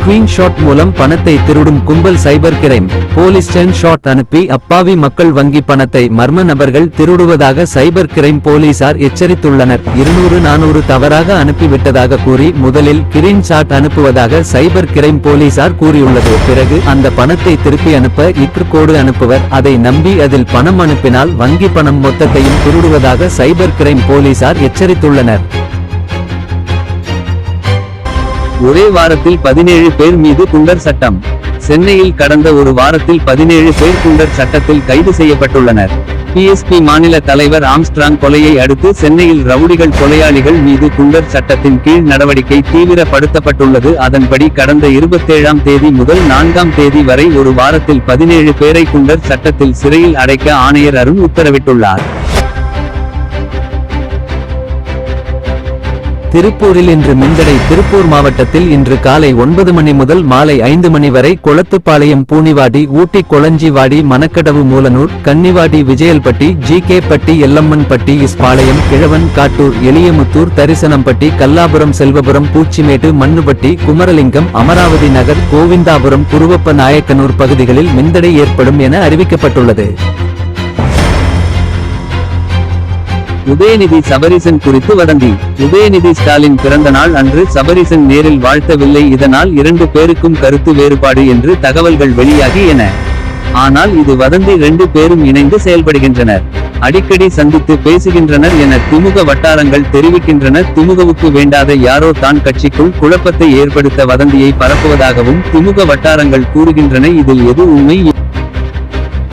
Screenshot மூலம் பணத்தை திருடும் கும்பல் சைபர் கிரைம். போலீஸ் ஷாட் அனுப்பி அப்பாவி மக்கள் வங்கி பணத்தை மர்ம நபர்கள் திருடுவதாக சைபர் கிரைம் போலீசார் எச்சரித்துள்ளனர். இருநூறு நானூறு தவறாக அனுப்பிவிட்டதாக கூறி முதலில் கிரீன் ஷாட் அனுப்புவதாக சைபர் கிரைம் போலீசார் கூறியுள்ளது. பிறகு அந்த பணத்தை திருப்பி அனுப்ப இற்று கோடு அனுப்புவர். அதை நம்பி அதில் பணம் அனுப்பினால் வங்கி பணம் மொத்தத்தையும் திருடுவதாக சைபர் கிரைம் போலீசார் எச்சரித்துள்ளனர். ஒரே வாரத்தில் பதினேழு பேர் மீது குண்டர் சட்டம். சென்னையில் கடந்த ஒரு வாரத்தில் பதினேழு பேர் குண்டர் சட்டத்தில் கைது செய்யப்பட்டுள்ளனர். பிஎஸ்பி மாநில தலைவர் ஆம்ஸ்ட்ராங் கொலையை அடுத்து சென்னையில் ரவுடிகள் கொலையாளிகள் மீது குண்டர் சட்டத்தின் கீழ் நடவடிக்கை தீவிரப்படுத்தப்பட்டுள்ளது. அதன்படி கடந்த இருபத்தேழாம் தேதி முதல் நான்காம் தேதி வரை ஒரு வாரத்தில் பதினேழு பேரை குண்டர் சட்டத்தில் சிறையில் அடைக்க ஆணையர் அருண் உத்தரவிட்டுள்ளார். திருப்பூரில் இன்று மின்தடை திருப்பூர் மாவட்டத்தில் இன்று காலை ஒன்பது மணி முதல் மாலை ஐந்து மணி வரை கொளத்துப்பாளையம் பூனிவாடி ஊட்டி கொளஞ்சிவாடி மணக்கடவு மூலனூர் கன்னிவாடி விஜயல்பட்டி ஜி கே பட்டி எல்லம்மன்பட்டி இஸ்பாளையம் கிழவன் காட்டூர் எளியமுத்தூர் தரிசனம்பட்டி கல்லாபுரம் செல்வபுரம் பூச்சிமேடு மண்ணுபட்டி குமரலிங்கம் அமராவதி நகர் கோவிந்தாபுரம் குருவப்ப நாயக்கனூர் பகுதிகளில் மின்தடை ஏற்படும் என அறிவிக்கப்பட்டுள்ளது. உதயநிதி சபரிசன் குறித்து வதந்தி. உதயநிதி ஸ்டாலின் பிறந்த நாள் அன்று சபரிசன் நேரில் வாழ்த்தவில்லை. இதனால் இரண்டு பேருக்கும் கருத்து வேறுபாடு என்று தகவல்கள் வெளியாகி என. ஆனால் இது வதந்தி ரெண்டு பேரும் இணைந்து செயல்படுகின்றனர். அடிக்கடி சந்தித்து பேசுகின்றனர் என திமுக வட்டாரங்கள் தெரிவிக்கின்றன. திமுகவுக்கு வேண்டாத யாரோ தான் கட்சிக்குள் குழப்பத்தை ஏற்படுத்த வதந்தியை பரப்புவதாகவும் திமுக வட்டாரங்கள் கூறுகின்றன. இதில் எது உண்மை?